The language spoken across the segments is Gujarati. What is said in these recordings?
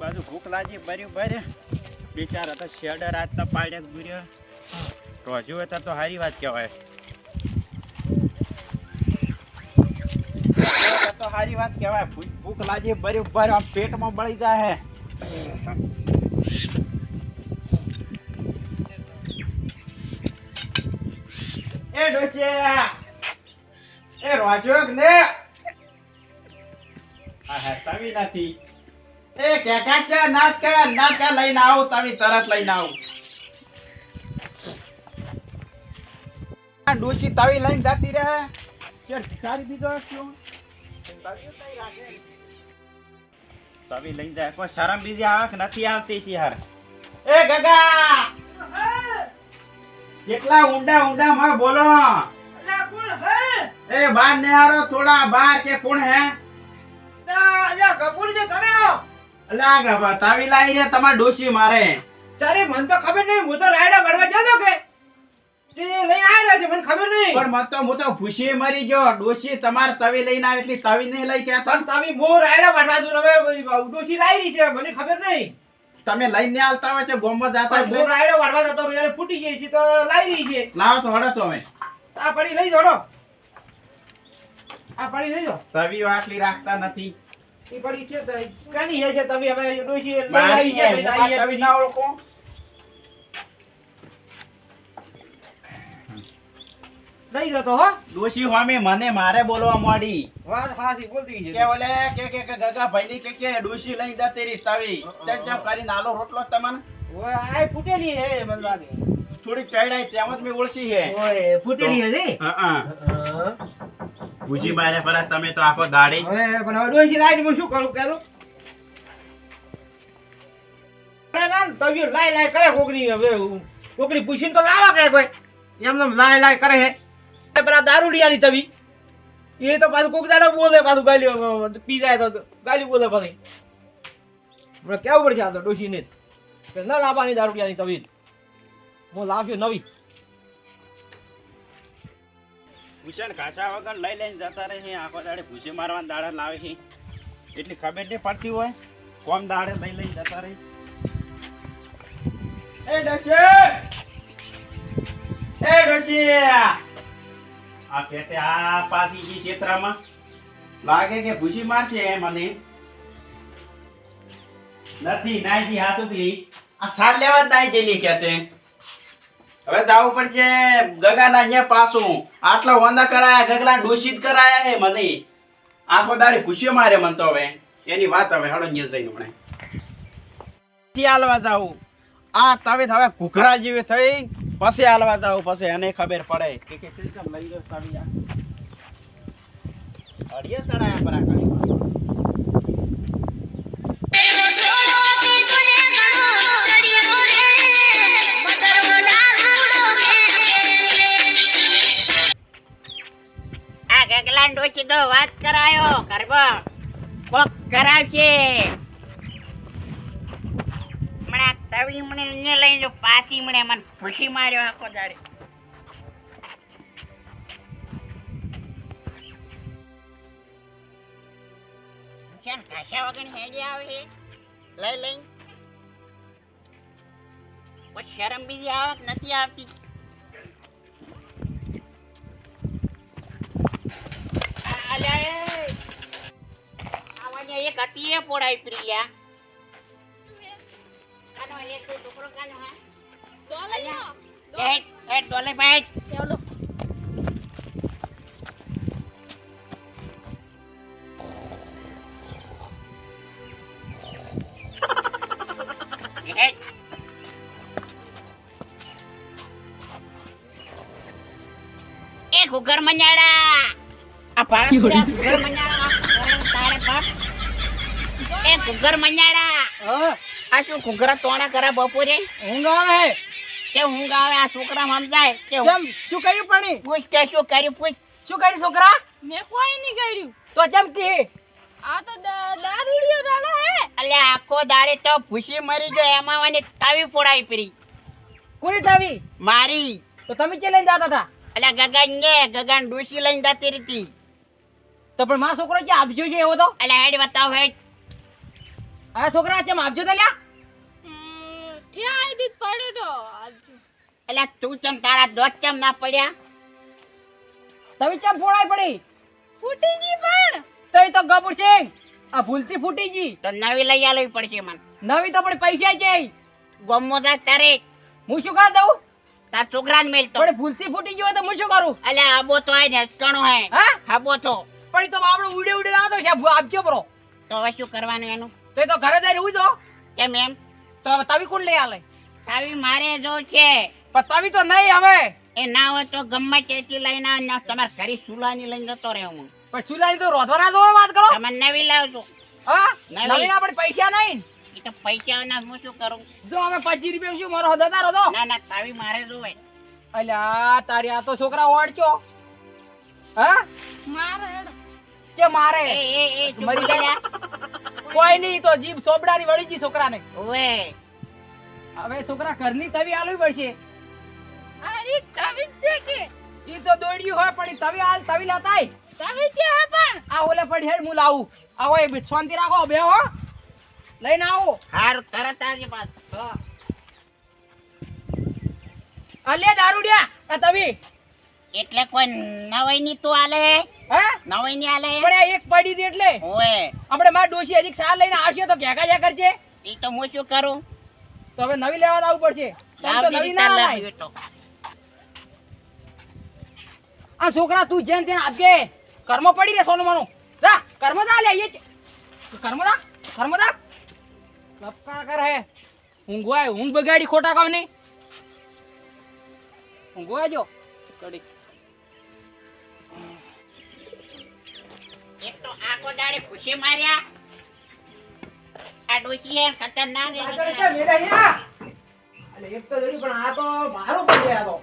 બાજુ ભૂખ લાગી બર્યું ભરે બિચારા તો શેડર આજ તો પાડે ગુર્યો. હજુ હતા તો સારી વાત કહેવાય. તો સારી વાત કહેવાય. ભૂખ લાગી ભર્યું ભર આમ પેટમાં બળી જાય એ ડોસિયા એ રોજોગ ને? આ હે નથી એ કેકા છે કે નાચ કે લઈને આવું તવી તરત લઈને આવું. ડોસી તવી લઈને જતી રહે. કે ભિખારી બીજો ક્યું તવી લઈને જાય. કોઈ શરમ બીજી આવે કે નથી આવતી છે યાર એ ગગા! કેટલા ઊંડા ઊંડા માં બોલો. એ બાર ને હારો થોડા બાર કે કોણ હે? અલા ગભા તાવી તમાર ડોશી મારે. તારે મને તો ખબર નહીં હું તો રાયડા ભરવા જતો કે. તે લઈને આવ્યો છે મને ખબર નહીં. પણ મત તો હું તો ભૂસી મરી ગયો. ડોશી તમાર તવી લઈને આવે એટલી તવી નહીં લઈ ગયા પણ તમે મો રાયડા ભરવા દઉં હવે ડોસી લાવી છે મને ખબર નહીં. તમે લઈને આવતા હોય છે ગોમમાં જાતા મો રાયડા ભરવા જતો એટલે ફૂટી ગઈ છે તો લાવી છે. લાવો તો હડો તો હવે. આ પડી લઈ જોડો આ પડી લઈ જો તવી આટલી રાખતા નથી. એ પડી છે તો હે છે તમે હવે ડોસી લઈ આવી છે, હે, લઈ હું આવી આ છે. તવી ના ઓળખો. લઈ જતો હો. ડોશી હોમે મને મારે બોલવા માંડી. વાત હાસી બોલતી છે. કે ઓલે કે કે કે ગગા ભાઈની કે કે ડોશી લઈ જતી રહી તવી ચમ ચમ કરીને નાલો રોટલો તમને. ઓય આ ફૂટેલી હે મને લાગે. થોડી ચડાઈ તેમ જ મેં ઓળશી હે. ઓય ફૂટેલી હે ને હા હા. ભૂજી બારે પર તમે તો આખો દાડી. હવે પણ હવે ડોશી લાવી હું શું કરું કેલું તવિયો લાય લાય કરે કોકની, હવે કોકની પૂછીને તો લાવા કે કોઈ. એમને લાય લાય કરે હે. એ પેલા દારૂડિયાની તવી. એ તો પાછું કોક દાડો બોલે, પાછું ગાલી પી જાય તો ગાલી બોલે પછી. હમણાં કેવું પડશે આ તો ડોસીને ના લાવવાની દારૂડિયાની તવી. હું લાવ્યો નવી. ભૂષણ ઘાસા વગર લઈ લઈને જતા રહે આખો દાડે ભૂસી મારવાના દાડા લાવે છે. એટલી ખબર નહીં પડતી હોય કોમ દાડે લઈ લઈને જતા રહે. એ ડશે! એ ડશે! આ ખેતે આ પાછી જે ક્ષેત્રમાં લાગે કે ભૂસી મારશે એ મને. નથી નાઈ દી હાસુથી આ સાલ લેવા જ નાઈ કે કેતે હવે જાવું પડશે. ગગાના અહીંયા પાછું. આટલા વાંધા કરાયા, ગગલા દૂષિત કરાયા હે મને. આખો દાડી પૂછ્યો મારે મન તો હવે. એની વાત હવે હળો અહીંયા જઈને હમણાં હાલવા જાવું. આ તવે હવે ઘૂઘરા જેવી થઈ. પછી હાલવા જાવું, પછી એને ખબર પડે. કે કે લઈ ગયો તવી આ. અડીએ સડાયા પરા કાળી આ તો વાત કરાયો, ગરબો કોક કરાવશે હમણાં તવી મને અહીંયા લઈ લો, પાછી મને મને ખુશી માર્યો આખો દાડે. કેમ કશા વગર હેડી આવે લઈ લઈ. કોઈ શરમ બીજી આવક નથી આવતી? આમાં જે એક હતી એ પોડાઈ પ્રિયા કાનો લે તું ટુકડો કાનો હા એ એ ડોલે ભાઈ એ એ ઘુઘર મኛડા આ પાળા ઘુઘર મኛડા તારે બાપ એ ઘુઘર મኛડા આ શું ઘુઘરા તોણા કરે બપોરે? ઊંઘ આવે? કે હું ગાવે આ છોકરા સમજાય કે કેમ શું કર્યું પણ? પૂછ કે શું કર્યું પૂછ. શું કર્યું છોકરા? મેં કોઈ નહીં કર્યું. તો જેમ કે? આ તો દારૂડિયો દાડો હે. અલ્યા આખો દાડે તો ભૂસી મરી ગયો એમાં મને તાવી ફોડાઈ પડી કોની તાવી? મારી. તો તમે કે લઈને જતા હતા? અલ્યા ગગન ને ગગન ડૂસી લઈને જતી રીતી તો પણ મા છોકરો જે આપજો છે એવો તો? અલ્યા હેડ બતાવ હેડ. આ છોકરા ચમ આપજો તો લ્યા. હમ, ઠ્યા આઈ દીધ પડ્યો તો? એટલે તું ચમ તારા દોત ચમ ના પડ્યા? તમે ચમ ફોડાઈ પડી? ફૂટી ગઈ પણ. તઈ તો ગબુર છે આ ભૂલથી ફૂટી ગઈ. તો નવી લઈ આલવી પડશે મને. નવી તો પણ પૈસા છે ગમો દા તારે. હું શું કર દઉં? તાર છોકરાને મેલતો પણ ભૂલથી ફૂટી ગયો તો હું શું કરું? અલ્યા આબો તો આય ને અસકણો હે. હા? આબો તો. પણ તો બાબડો ઉડે ઉડે લાતો છે. આપજો બરો તો હવે શું કરવાનું એનું? તો એ તો ઘરે જઈ ઉઈ દો કેમ એમ? તો હવે તવી કોણ લઈ આલે? તાવી મારે જો છે. પણ તવી તો નહીં હવે. એ ના હોય તો ગમે ત્યાંથી લઈને આવ ને તમારે ઘરે સુલાની લઈને જતો રહે હું. પણ સુલાની તો રોધવાના જો વાત કરો. તમે નવી લાવજો. હા? નવી. આપણે પૈસા નહીં. એ તો પૈસા ના હું શું કરું? જો અમે પચીસ રૂપિયા શું મારો હદાતા રહો ના ના તાવી મારે જોવે. અલ્યા તારી આ તો છોકરા ઓડચો હા? મારે હેડો. કે મારે. એ એ એ મરી ગયા? જા. કોઈ નહીં તો જીભ સોબડાની વળી ગઈ છોકરાને. ઓવે. હવે છોકરા ઘરની તવી આલવી પડશે. અરે તવી છે કે. ઈ તો દોડ્યું હોય પણ તવી હાલ તવી લાતાય. તવી છે હે પણ. આ ઓલે પડ હેડ હું લાવું. આવો એ બી શાંતિ રાખો બે હો. લઈને આવો. હાર તરત આવજે પાછ. હા. આ લે દારૂડિયા આ તવી. એટલે કોઈ નવાઈ ની તું આલે હે? નવાઈ ની આલે પણ આ એક પડી દે એટલે? ઓવે. આપણે માર ડોશી હજી સાર લઈને આવશે તો ક્યાં જા કરજે. એ તો હું શું કરું? તો હવે નવી લેવા આવવું પડશે. તો નવી ના લાવી તો. આ છોકરા તું જેન તેન આપજે. કર્મ પડી રે સોનું માનું જા કર્મ જા લે એ કર્મ જા કર્મ જા લપકા કર હે. ઊંઘવાય ઊંઘ બગાડી ખોટા કામ નહીં ઊંઘવાય જો. કડી. એક તો આખો દાડે ભૂસે માર્યા. આ ડોશી હે ખતરનાક હે. આગળ છે મેડા અહીંયા. અલે એક તો જોડી પણ આ તો મારું પડે આ તો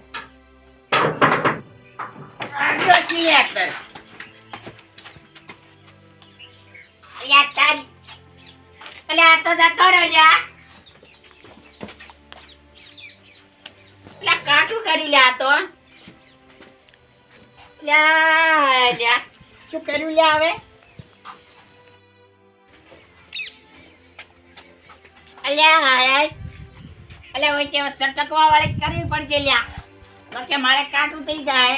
ડોશી હે અત્યારે. અલ્યા તારી અલ્યા આ તો જતો રહ્યો લ્યા અલ્યા કર્યું લ્યા તો. લ્યા લ્યા શું કર્યું લ્યા હવે અલ્યા, હાય અલ્યા વચ્ચે સટકવા વાળી કરવી પડશે લ્યા. તો કે મારે કાંટું થઈ જાય.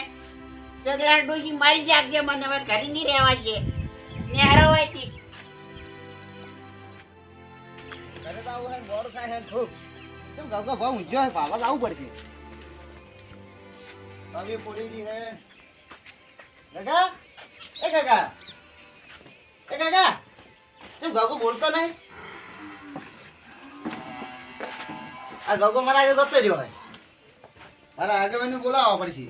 જગલા ડોસી મારી જાગજે, મને હવે ઘરે નહીં રહેવા છે નેહરો હોય તી. ઘરે તો આવું થાય હે ખૂબ. કેમ ભાવ ઊંઝ્યો હે ભાવા તો પડશે. એ કાકા. એ કાકા. તું ગગો બોલતો નહીં? આ ગગો મારા આગળ જતો રહ્યો હોય. મારા આગળ મને બોલાવવા પડશે.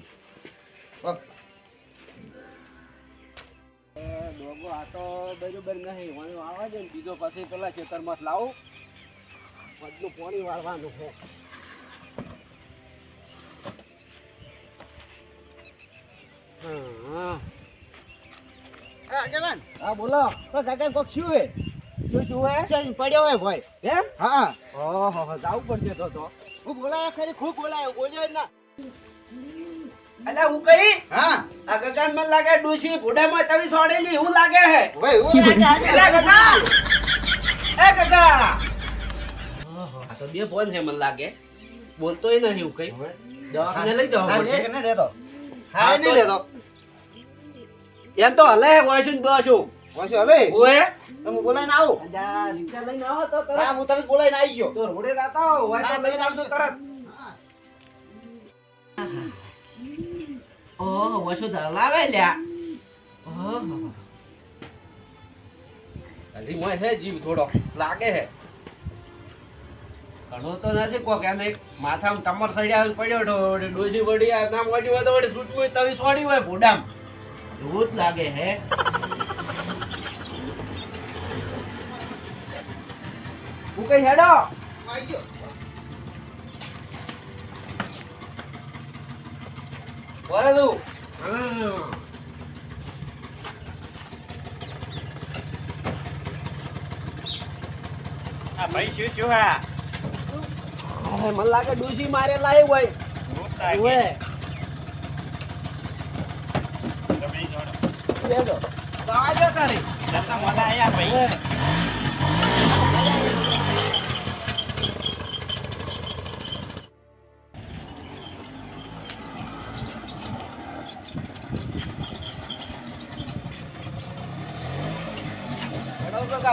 ડોગો આ તો બરોબર નહીં. વણ્યો આવે છે ને, બીજો પછી પેલા ખેતરમાં લાવું. બધું પાણી વાળવાનું છે. હા આગેવાન હા બોલો. તો કાકા કોક શું હે? શું શું હે? છે પડ્યો હે ભાઈ. એમ? હા. ઓહો જાવું પડશે તો તો. હું બોલાય ખરી ખૂબ બોલાયો. બોલ્યો જ ના. અલ્યા હું કઈ? હા. આ ગગન મને લાગે ડૂસી ભૂડામાં તવી સોડેલી હું લાગે હે? હું લાગે અલ્યા ગગા! એ ગગા! આ તો બે ફોન હે મને લાગે. બોલતોય નહીં હું કઈ. દવાખાને લઈ જાવ પડશે. કે ના લેતો હા, હા તો- નહીં લેતો. એમ તો હલે વોઇસન બસું વાંચો હવે ઓએ? તો હું બોલાઈને આવું. અલ્યા રિક્ષા લઈને આવો તો હા હું તરત બોલાઈને આવી ગયો. તો રોડે જાતા હો હોય તો તરત આવજો તરત. ઓહો વસો ધલાવે લ્યા. ઓહો. હજી મોય હે જીવ થોડો. લાગે હે ઘણો તો નથી કોક એને માથામાં તમર સડ્યા પડ્યો ડોસી વળી નામ વળી હોય તો વળી છૂટવું તવી સોડી હોય ભોડામ. જ લાગે હે. ઉકે હેડો. આવી ગયો બોલે તું. આ ભાઈ શું શું હા? મને લાગે ડૂસી મારે લાવી હોય.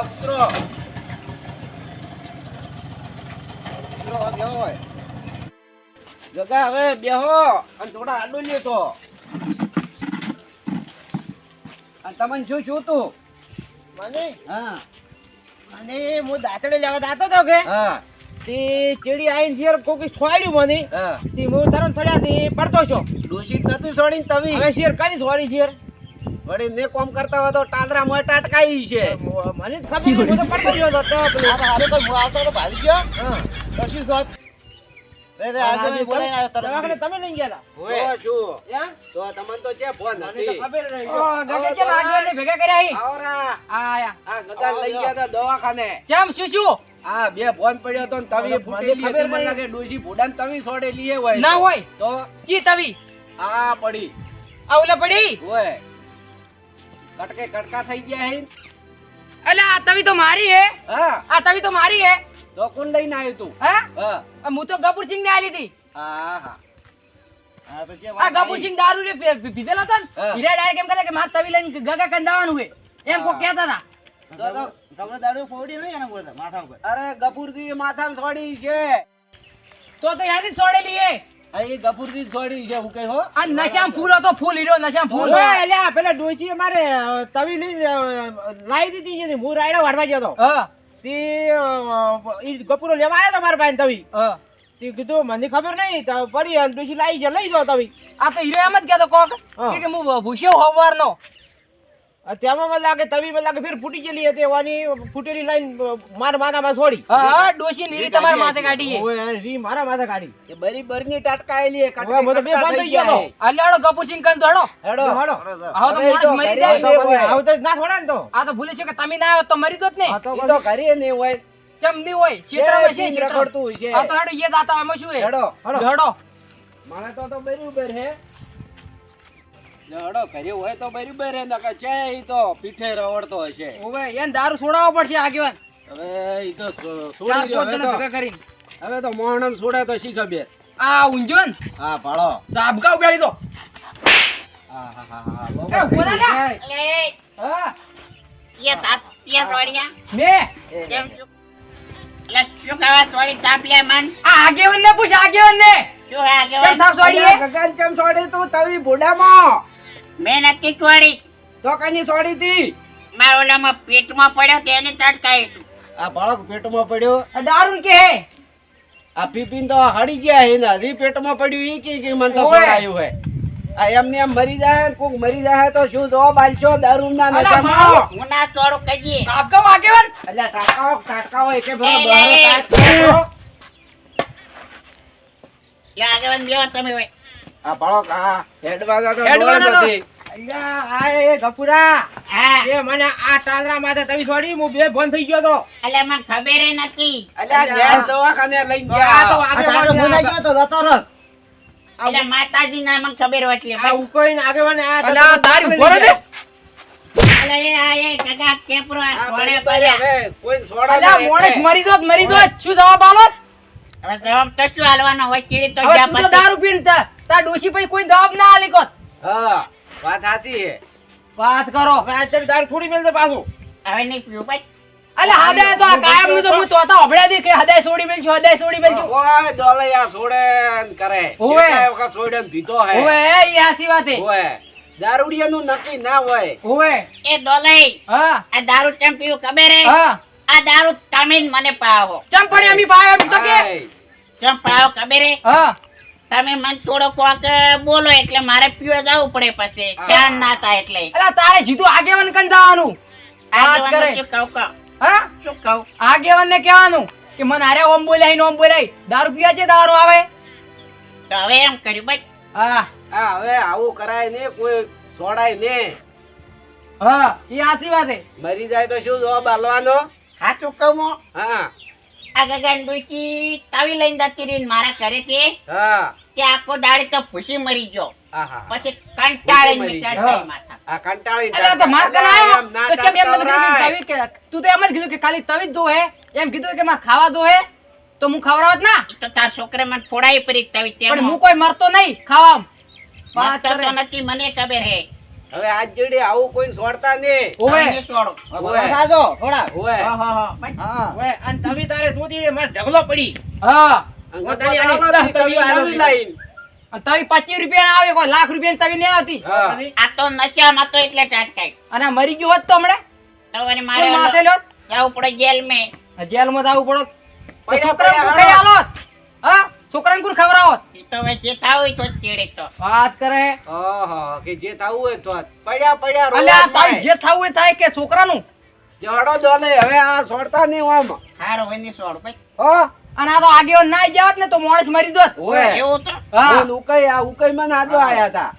ઉતરો ઉતરો હવે બેહો અને થોડા આડું લેતો તમને શું શું તું મને? હા. મને હું દાંતડે લેવા જાતો તો કે? હા. તે ચેડી આઈને શેર કોકી છોડ્યું મને. હા. તે હું તરણ થડ્યા તે પડતો છો. દૂષિત નતું છોડીને તવી હવે શેર કરી છોડી શેર વળી ને કોમ કરતા હોય તો ટાંદરા મોય ટાટકાઈ છે. મને ખબર હું તો પડતો જ હતો હારે કોઈ હું આવતો તો ભાગી ગયો. કશું સોત દવાખાને તમે લઈ ગયા તો શું? યા? તો તમને તો છે ફોન હતી ખબર નહીં. ઓ, ગગન કેમ આગેવાનને ભેગા કર્યા અહીં? આવરા. આયા. આ લઈ ગયા તા દવાખાને. ચમ શું શું આ બે ફોન પડ્યો તો તવી ફૂટેલી હતી મને લાગે ડોશી ભૂડાને તવી છોડેલી હોય ના હોય. તો? ચી તવી? આ પડી. આ ઓલે પડી? હોય કટકે કટકા થઈ ગયા હે અલે આ તવી તો મારી હે. હા. આ તવી તો મારી હે. તો કોણ લઈને આવ્યું તું? હા? હા. હું તો ગપુરસિંહ ને આલી હતી. હા હા. તો આ ગપુરસિંહ દારૂ રે પી- પી- પીધેલો હતો ને? હીરા ડાયરેક્ટ એમ કહે કે મારે તવી લઈને ગગા કંદાવાનું હે એમ કોઈ કહેતા હતા. તો તો અરે માથામાં છોડી છે. તો તો યાદી જ છોડેલી હે એ ગફુરજી છોડી છે હું કઈ હો. આ નશામાં ફૂલ હતો ફૂલ હીરો નશામાં ફૂલ ઓય, પેલા ડોશી અમારે અ, તવી લઈને લાવી દીધી છે. હું રાયડો વાળવા ગયો હતો. હા. તે ઈ ગપુરો લેવા આવ્યો તો મારા ભાઈ તવી તે કીધું મને ખબર નહીં તો પડી અને ડોશી લાવી જ લઈ જાવ તવી. આ તો હીરો એમ જ કહેતો કોક કે હું ભૂસ્યો હોવારનો. અ, તેમાં મને લાગે તવી મને લાગે ફેર ફૂટી ગયેલી હતી વાની ફૂટેલી લાઈન મારા માથામાં છોડી. હા હા ડોશી નીરી તમારા માથે કાઢી છે. ઓય, રી મારા માથે કાઢી. એ બરી બરની ટાટકાયેલી હે હવે બે બંધ થઈ ગયો તો. અલ્યાડો ગપુરસિંહ કંદ હડો. હેડો હાડો. તો માણસ મરી જાય હોય. તો ના છોડે ને તો. આ તો ભૂલે છે કે તમે ના આવ્યો તો મરી દોત ને. આ તો ઘરે નહીં હોય. ચમની હોય ક્ષેત્રમાં છે ક્ષેત્ર હોય છે. આ તો હેડો યે દાતા એમાં શું હે હેડો. હાડો. હડો. મને તો તો બરાબર હે. હેડો ઘરે હોય તો બરાબર હે નકર છે ઈ તો પીઠે રવડતો હશે. ઓવે એને દારૂ છોડાવવો પડશે આગેવાન. હવે ઈ તો છોડી પાંચ હવે ભેગા કરીને. હવે તો મોહણમ છોડે તો શી ખબર? આ ઊંઝો ને હા ભાળો ચાબકા ઉગાડી દો. હા હા હા હા એ, બાબા, ઊભો રહે ને. જાય. એટલે હા એ તાપ પીએ સોડિયા મે કેમ શું તાપ લે મન? આ આગેવાન ને પૂછ આગેવાન ને શું આગેવાન. થાપ છોડી? ગગન કેમ છોડી તું? તવી ભૂડામાં. મેં નથી છોડી. તો કની છોડી તી મારા ઓલામાં પેટમાં પડ્યો તેને તટકાય આ બાળક પેટમાં પડ્યો? આ દારૂ કે આ પીપીન તો હડી ગયા હે ને હજી પેટમાં પડ્યું ઈ કે કે મને તો. છોડાયું હે. આ એમને એમ મરી જાય કોક મરી જાય તો શું? જો બાલચો દારૂના ના મારો. હું ના છોડો કજી ચાબકા આગેવાન અલ્યા ટાકાઓ ટાકાઓ એકે ભરો બહાર એ, કાઢ કરો. આગેવાન બેહો તમે. હોય આ બાળક આ હેડવાના તો હેડવાના નથી. અલ્યા, આ એ મને આ ટાંદરા માથે તવી છોડી હું બે ફોન થઈ ગયો તો. એટલે મને ખબર નથી. અલ્યા અલ્યા. દવાખાને લઈને આ તો ગયા. આગેવાન ગયો તો જતો રહ. એટલે માતાજી ના મને ખબર હોય એટલે આ દારૂ ઊભો ને. એટલે એ આ એ કાકા કેપરો આ આ છોડે બરી બરી પડ્યા. હવે કોઈ છોડા અલ્યા નહીં મોણસ એટલે. મરી દોત મરી દોત શું જવાબ આલો? હવે જવાબ તો શું હાલવાનો હોય ચીડી તો હવે જ્યાં તું તો પછી. દારૂ પીને તાર કોઈ જવાબ ના આલી કોત હા. વાત હાસી હે વાત કરો. ચડી દારૂ છોડી મેલજે પાછું. હવે નહીં પીવું ભાઈ. અલે હદે તો આ કાયમનું તો હું તોતા હભળ્યા દી કે હદે છોડી મેલ છો હદે છોડી મેલ છો ઓય દોલૈયા છોડે ને કરે. ઓય વખત છોડે ને પીધો હે. ઓય એ હાસી વાત હે ઓય દારૂડિયાનું નક્કી ના હોય. ઓય એ દોલાઈ હા. આ દારૂ કેમ પીવું કબે રે હા. આ દારૂ તમે મને પાવો. ચમ પડે અમી પાયો એમ તો કે. ચમ પાવો કબે રે હા. તમે મને થોડો કોક બોલો એટલે મારે પીવા જવું પડે પછી. ચા ના થાય એટલે. અલા તારે સીધું આગેવાન કન જવાનું? વાત શું કહું કહું? હા? શું કહું? આગેવાન ને કહેવાનું કે મને હારે ઓમ બોલાય ને ઓમ બોલાય. દારૂ પીવા છે દારૂ આવે? તો હવે એમ કર્યું ભાઈ હા. હા હવે આવું કરાય ને કોઈ છોડાય ને. હા એ આથી વાત મરી જાય તો શું જવાબ આલવાનો હા? ચૂકવમો હા. આ ગગન ડોશી તાવી લઈને જતી રહી ને મારા ઘરેથી હા. તે આખો દાડે તો મરી ગયો. પછી કંટાળે. માથા. આ કંટાળી માર એમ ના તો કેમ એમ નથી કીધું તવી કે તું તો એમ જ કીધું કે ખાલી તવી જ દોહે એમ કીધું કે મારે ખાવા દો હે. તો હું ખવડાવત ના. તો તાર છોકરે મને ફોડાઈ પડી તવી પણ હું કોઈ મરતો નહીં ખાવા મરતો તો નથી મને ખબર હે. હવે આજ જેડી આવું કોઈ છોડતા નહીં ઓવે છોડો. ભલા થાજો થોડા. ઓવે હા હા હા. ઓવે અન તવી તારે દૂધી માર ઢગલો પડી. હા. હું તારી આની તવી આવી લાઈન. તવી પચીસ રૂપિયા ના આવે કોઈ લાખ રૂપિયા તવી નહીં આવતી આ તો નશામાં તો એટલે ટાટકાઈ અને મરી ગયો હોત તો હમણાં? તો અને મારે માથે જવું પડે જેલ મેં જેલમાં પડો. પડે કોણ પડ્યા, ખાઈ હા. છોકરાને કોણ ખવડાવોત એ તો હવે જે થાવ હોય તો જ ચેડે તો. વાત કરે. ઓહો કે જે થાવ હોય તો પડ્યા પડ્યા અલ્યા તાઈ જે થાવ હોય થાય કે છોકરાનું? જડો દોલે હવે આ છોડતા નહીં આમ હારો હોયની છોડ ભાઈ. હો? અને આ તો આગેવાન ના જાવત ને તો મોણસ મરી જોત. ઓય. એવું તો? હા. ઉકઈ આ ઉકઈ માં નાદો આયા હતા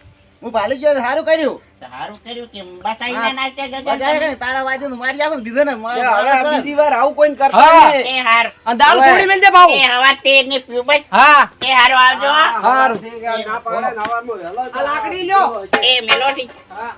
હું ભાલી ગયો સારું કર્યું. સારું કર્યું કે બસાઈને નાચ્યા ગગન બજાય તમે. કે મારી આપો ને ને હવે બીજી વાર આવું કોઈ કરતા એ હારું. અને છોડી મેલ દે ભાવ. એ હવા તે ને પીવું ભાઈ હા. એ હારો આવજો હારું. ઠીક છે, ના પાડે ને હવારનું વહેલો આ લાકડી લ્યો. એ મેલોડી. હા.